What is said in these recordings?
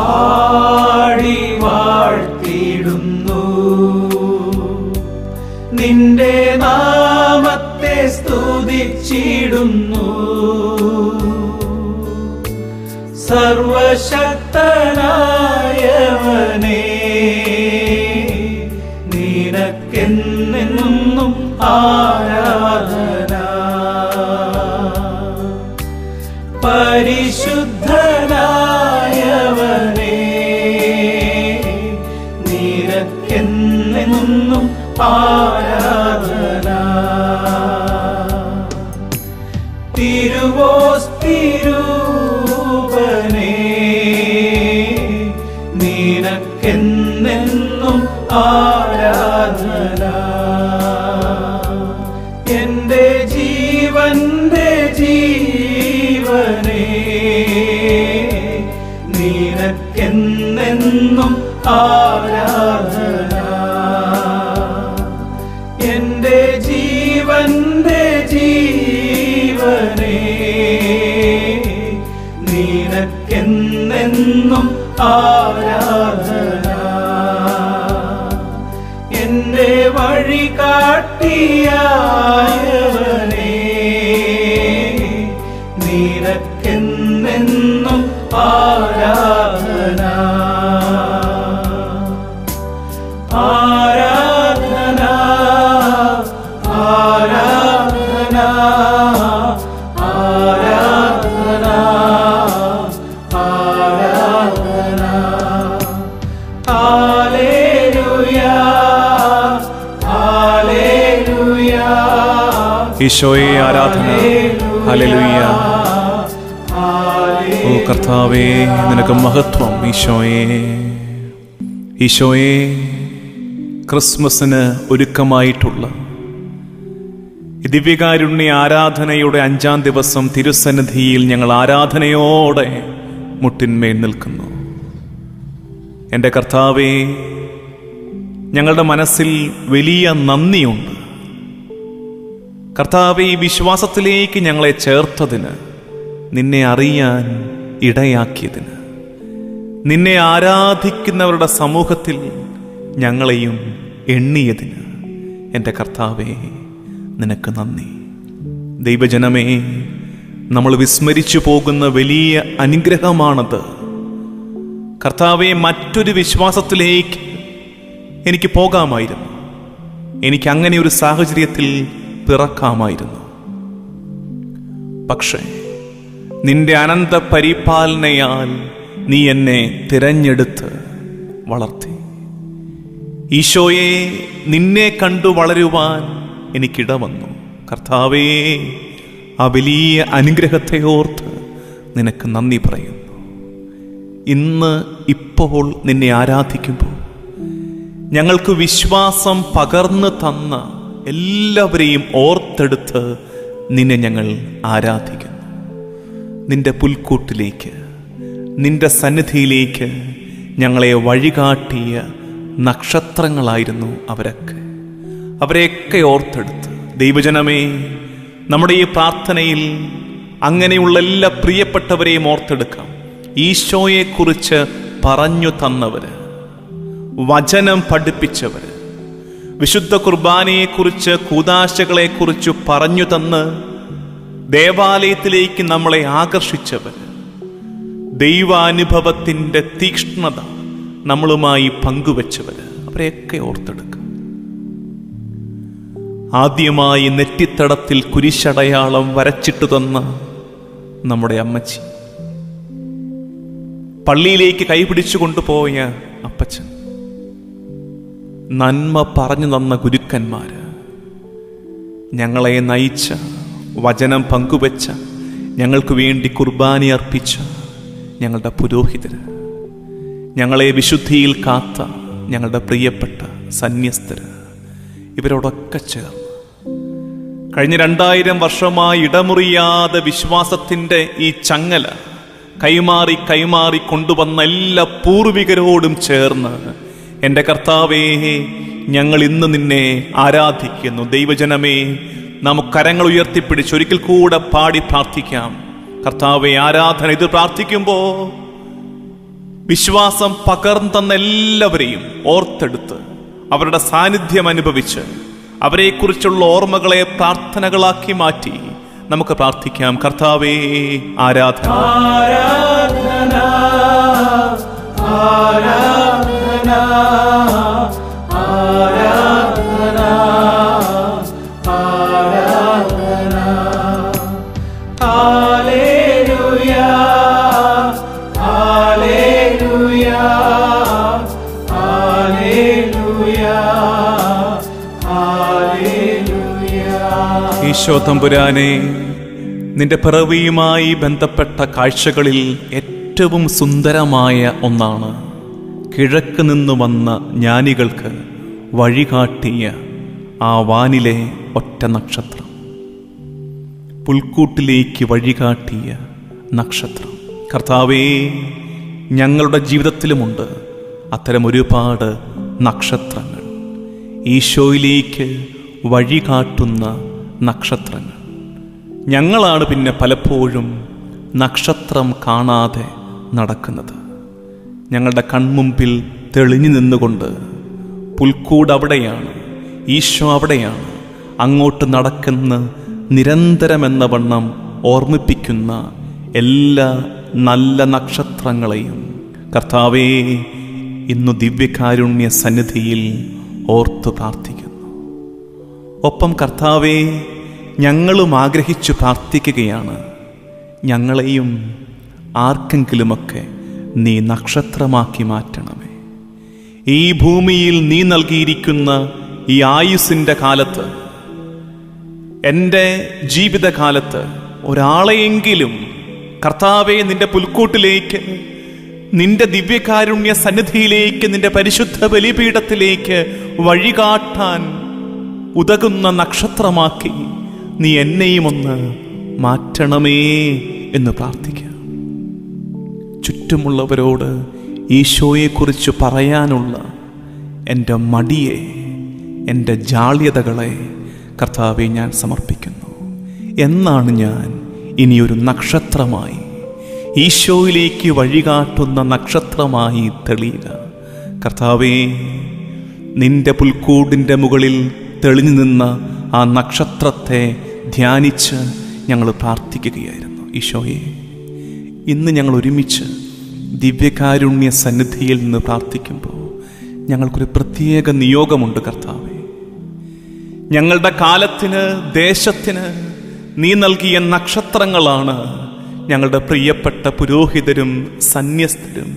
പാടി വാഴ്ത്തിടുന്നു നിന്റെ നാമത്തെ സ്തുതിച്ചിടുന്നു. സർവശക്തനായവനേ നിനക്കെന്നും ആരാധന നിനക്കെന്നെന്നും ആരാധന. തിരുവോസ് തിരുവോസ്തിരൂപനേ നിനക്കെന്നെന്നും ആരാധന. എന്റെ ജീവന്റെ ജീവനേ നിനക്കെന്നെന്നും ആരാധന ആരാധന. എന്നെ വഴി കാട്ടിയായവനേ ഈശോയെ ആരാധന. ഹലലുയ്യ ഓ കർത്താവേ നിനക്ക് മഹത്വം ഈശോയെ. ഈശോയെ ക്രിസ്മസിന് ഒരുക്കമായിട്ടുള്ള ദിവ്യകാരുണ്യ ആരാധനയുടെ അഞ്ചാം ദിവസം തിരുസന്നിധിയിൽ ഞങ്ങൾ ആരാധനയോടെ മുട്ടിന്മേൽ നിൽക്കുന്നു. എന്റെ കർത്താവേ ഞങ്ങളുടെ മനസ്സിൽ വലിയ നന്ദിയുണ്ട്. കർത്താവെ ഈ വിശ്വാസത്തിലേക്ക് ഞങ്ങളെ ചേർത്തതിന് നിന്നെ അറിയാൻ ഇടയാക്കിയതിന്. നിന്നെ ആരാധിക്കുന്നവരുടെ സമൂഹത്തിൽ ഞങ്ങളെയും എണ്ണിയതിന്. എന്റെ കർത്താവേ നിനക്ക് നന്ദി. ദൈവജനമേ നമ്മൾ വിസ്മരിച്ചു പോകുന്ന വലിയ അനുഗ്രഹമാണത്. കർത്താവെ മറ്റൊരു വിശ്വാസത്തിലേക്ക് എനിക്ക് പോകാമായിരുന്നു. എനിക്ക് അങ്ങനെ ഒരു സാഹചര്യത്തിൽ പിറക്കാമായിരുന്നു. പക്ഷേ നിന്റെ അനന്ത പരിപാലനയാൽ നീ എന്നെ തിരഞ്ഞെടുത്ത് വളർത്തി. ഈശോയെ നിന്നെ കണ്ടു വളരുവാൻ എനിക്കിട വന്നു കർത്താവേ ആ വലിയ അനുഗ്രഹത്തെ ഓർത്ത് നിനക്ക് നന്ദി പറയുന്നു. ഇന്ന് ഇപ്പോൾ നിന്നെ ആരാധിക്കുമ്പോൾ ഞങ്ങൾക്ക് വിശ്വാസം പകർന്നു തന്ന എല്ലാവരെയും ഓർത്തെടുത്ത് നിന്നെ ഞങ്ങൾ ആരാധിക്കുന്നു. നിന്റെ പുൽക്കൂട്ടിലേക്ക് നിന്റെ സന്നിധിയിലേക്ക് ഞങ്ങളെ വഴികാട്ടിയ നക്ഷത്രങ്ങളായിരുന്നു അവരൊക്കെ. അവരെയൊക്കെ ഓർത്തെടുത്ത് ദൈവജനമേ നമ്മുടെ ഈ പ്രാർത്ഥനയിൽ അങ്ങനെയുള്ള എല്ലാ പ്രിയപ്പെട്ടവരെയും ഓർത്തെടുക്കാം. ഈശോയെക്കുറിച്ച് പറഞ്ഞു തന്നവര് വചനം പഠിപ്പിച്ചവര് വിശുദ്ധ കുർബാനയെക്കുറിച്ച് കൂതാശകളെക്കുറിച്ച് പറഞ്ഞു തന്ന് ദേവാലയത്തിലേക്ക് നമ്മളെ ആകർഷിച്ചവർ ദൈവാനുഭവത്തിന്റെ തീക്ഷ്ണത നമ്മളുമായി പങ്കുവച്ചവർ അവരെയൊക്കെ ഓർത്തെടുക്കുക ആദ്യമായി നെറ്റിത്തടത്തിൽ കുരിശടയാളം വരച്ചിട്ടു തന്ന നമ്മുടെ അമ്മച്ചി. പള്ളിയിലേക്ക് കൈപിടിച്ചു കൊണ്ടുപോയ അപ്പച്ചൻ. നന്മ പറഞ്ഞു തന്ന ഗുരുക്കന്മാർ ഞങ്ങളെ നയിച്ച വചനം പങ്കുവെച്ച ഞങ്ങൾക്ക് വേണ്ടി കുർബാനി അർപ്പിച്ച ഞങ്ങളുടെ പുരോഹിതർ ഞങ്ങളെ വിശുദ്ധിയിൽ കാത്ത ഞങ്ങളുടെ പ്രിയപ്പെട്ട സന്യസ്തർ ഇവരോടൊക്കെ ചേർന്ന്. കഴിഞ്ഞ രണ്ടായിരം വർഷമായി ഇടമുറിയാതെ വിശ്വാസത്തിന്റെ ഈ ചങ്ങല കൈമാറി കൈമാറി കൊണ്ടുവന്ന എല്ലാ പൂർവികരോടും ചേർന്ന് എന്റെ കർത്താവേ ഞങ്ങൾ ഇന്ന് നിന്നെ ആരാധിക്കുന്നു. ദൈവജനമേ നമുക്ക് കരങ്ങൾ ഉയർത്തിപ്പിടിച്ച് ഒരിക്കൽ കൂടെ പാടി പ്രാർത്ഥിക്കാം. കർത്താവെ ആരാധന ഇത് പ്രാർത്ഥിക്കുമ്പോൾ വിശ്വാസം പകർന്നു തന്ന എല്ലാവരെയും ഓർത്തെടുത്ത് അവരുടെ സാന്നിധ്യം അനുഭവിച്ച് അവരെക്കുറിച്ചുള്ള ഓർമ്മകളെ പ്രാർത്ഥനകളാക്കി മാറ്റി നമുക്ക് പ്രാർത്ഥിക്കാം. കർത്താവേ ആരാധന ആരാധന. ഈശോ നിന്റെ പിറവിയുമായി ബന്ധപ്പെട്ട കാഴ്ചകളിൽ ഏറ്റവും സുന്ദരമായ ഒന്നാണ്. കിഴക്ക് നിന്ന് വന്ന ജ്ഞാനികൾക്ക് വഴികാട്ടിയ ആ വാനിലെ ഒറ്റ നക്ഷത്രം. പുൽക്കൂട്ടിലേക്ക് വഴികാട്ടിയ നക്ഷത്രം. കർത്താവേ ഞങ്ങളുടെ ജീവിതത്തിലുമുണ്ട് അത്തരം ഒരുപാട് നക്ഷത്രങ്ങൾ. ഈശോയിലേക്ക് വഴികാട്ടുന്ന നക്ഷത്രങ്ങൾ. ഞങ്ങളാണ് പിന്നെ പലപ്പോഴും നക്ഷത്രം കാണാതെ നടക്കുന്നത്. ഞങ്ങളുടെ കൺമുമ്പിൽ തെളിഞ്ഞു നിന്നുകൊണ്ട് പുൽക്കൂട് അവിടെയാണ് ഈശോ അവിടെയാണ് അങ്ങോട്ട് നടക്കുന്ന നിരന്തരമെന്ന വണ്ണം ഓർമ്മിപ്പിക്കുന്ന എല്ലാ നല്ല നക്ഷത്രങ്ങളെയും. കർത്താവേ ഇന്നു ദിവ്യകാരുണ്യ സന്നിധിയിൽ ഓർത്തു പ്രാർത്ഥിക്കുന്നു. ഒപ്പം കർത്താവേ ഞങ്ങളും ആഗ്രഹിച്ചു പ്രാർത്ഥിക്കുകയാണ്. ഞങ്ങളെയും ആർക്കെങ്കിലുമൊക്കെ നീ നക്ഷത്രമാക്കി മാറ്റണമേ. ഈ ഭൂമിയിൽ നീ നൽകിയിരിക്കുന്ന ഈ ആയുസിന്റെ കാലത്ത് എന്റെ ജീവിതകാലത്ത് ഒരാളെയെങ്കിലും കർത്താവെ നിന്റെ പുൽക്കൂട്ടിലേക്ക് നിന്റെ ദിവ്യകാരുണ്യ സന്നിധിയിലേക്ക് നിന്റെ പരിശുദ്ധ ബലിപീഠത്തിലേക്ക് വഴികാട്ടാൻ ഉതകുന്ന നക്ഷത്രമാക്കി നീ എന്നെയും ഒന്ന് മാറ്റണമേ എന്ന് പ്രാർത്ഥിക്കാം ചുറ്റുമുള്ളവരോട് ഈശോയെക്കുറിച്ച് പറയാനുള്ള എന്റെ മടിയെ എന്റെ ജാള്യതകളെ കർത്താവെ ഞാൻ സമർപ്പിക്കുന്നു. എന്നാണ് ഞാൻ ഇനിയൊരു നക്ഷത്രമായി ഈശോയിലേക്ക് വഴികാട്ടുന്ന നക്ഷത്രമായി തെളിയുക. കർത്താവേ നിന്റെ പുൽക്കൂടിന്റെ മുകളിൽ തെളിഞ്ഞു നിന്ന ആ നക്ഷത്രത്തെ ധ്യാനിച്ച് ഞങ്ങൾ പ്രാർത്ഥിക്കുകയായിരുന്നു. ഈശോയെ ഇന്ന് ഞങ്ങൾ ഒരുമിച്ച് ദിവ്യകാരുണ്യ സന്നിധിയിൽ നിന്ന് പ്രാർത്ഥിക്കുമ്പോൾ ഞങ്ങൾക്കൊരു പ്രത്യേക നിയോഗമുണ്ട് കർത്താവെ. ഞങ്ങളുടെ കാലത്തിന് ദേശത്തിന് നീ നൽകിയ നക്ഷത്രങ്ങളാണ് ഞങ്ങളുടെ പ്രിയപ്പെട്ട പുരോഹിതരും സന്യസ്തരും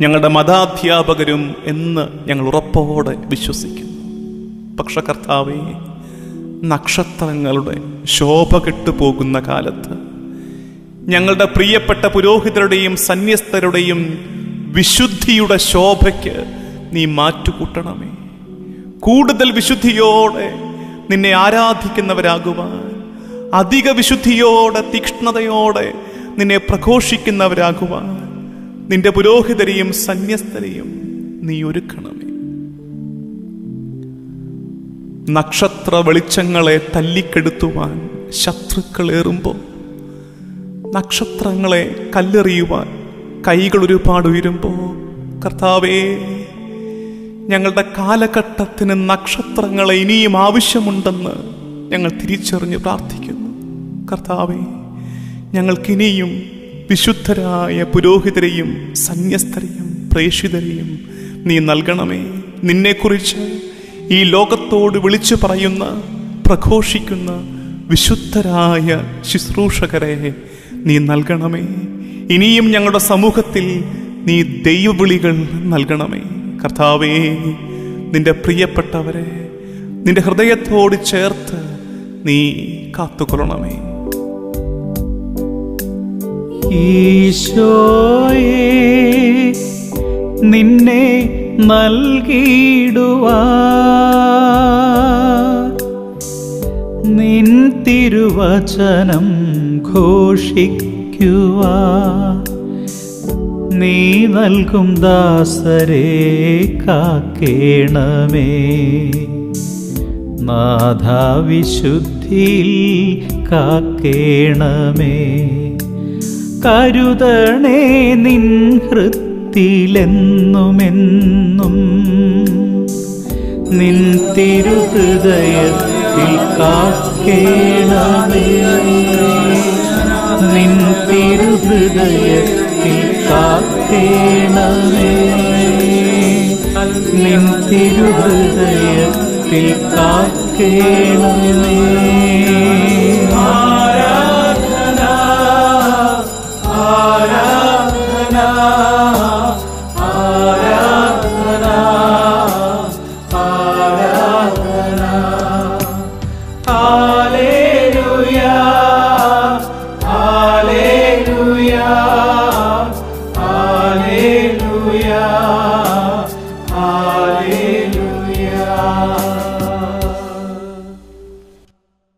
ഞങ്ങളുടെ മതാധ്യാപകരും എന്ന് ഞങ്ങൾ ഉറപ്പോടെ വിശ്വസിക്കുന്നു. പക്ഷെ കർത്താവേ നക്ഷത്രങ്ങളുടെ ശോഭ കെട്ടുപോകുന്ന കാലത്ത് ഞങ്ങളുടെ പ്രിയപ്പെട്ട പുരോഹിതരുടെയും സന്യസ്തരുടെയും വിശുദ്ധിയുടെ ശോഭയ്ക്ക് നീ മാറ്റുകൂട്ടണമേ. കൂടുതൽ വിശുദ്ധിയോടെ നിന്നെ ആരാധിക്കുന്നവരാകുവാൻ അധിക വിശുദ്ധിയോടെ തീക്ഷ്ണതയോടെ നിന്നെ പ്രഘോഷിക്കുന്നവരാകുവാൻ നിന്റെ പുരോഹിതരെയും സന്യസ്തരെയും നീ ഒരുക്കണമേ. നക്ഷത്ര വെളിച്ചങ്ങളെ തല്ലിക്കെടുത്തുവാൻ ശത്രുക്കളേറുമ്പോൾ നക്ഷത്രങ്ങളെ കല്ലെറിയുവാൻ കൈകൾ ഒരുപാട് ഉയരുമ്പോൾ കർത്താവേ ഞങ്ങളുടെ കാലഘട്ടത്തിന് നക്ഷത്രങ്ങളെ ഇനിയും ആവശ്യമുണ്ടെന്ന് ഞങ്ങൾ തിരിച്ചറിഞ്ഞ് പ്രാർത്ഥിക്കുന്നു. കർത്താവേ ഞങ്ങൾക്കിനിയും വിശുദ്ധരായ പുരോഹിതരെയും സന്യസ്തരെയും പ്രേക്ഷിതരെയും നീ നൽകണമേ. നിന്നെക്കുറിച്ച് ഈ ലോകത്തോട് വിളിച്ചു പറയുന്ന പ്രഘോഷിക്കുന്ന വിശുദ്ധരായ ശുശ്രൂഷകരെ നീ നൽകണമേ. ഇനിയും ഞങ്ങളുടെ സമൂഹത്തിൽ നീ ദൈവവിളികൾ നൽകണമേ. കർത്താവേ നിന്റെ പ്രിയപ്പെട്ടവരെ നിന്റെ ഹൃദയത്തോട് ചേർത്ത് നീ കാത്തുകൊള്ളണമേ. ഈശോയെ നിന്നെ നൽകിയിടുവാ നിൻ തിരുവചനം ഘോഷിക്കുക നീ നൽകും ദാസരെ കാക്കേണമേ. നാഥാവിശുദ്ധിയിൽ കാക്കേണമേ. കരുതണേ നിൻ ഹൃത്തിലെന്നുമെന്നും. നിൻ തിരുഹൃദയത്തിൽ കാക്കേണമേ. നിൻ തിരുഹൃദയത്തിൽ കാക്കേണമേ. നിൻ തിരുഹൃദയത്തിൽ കാക്കേണമേ.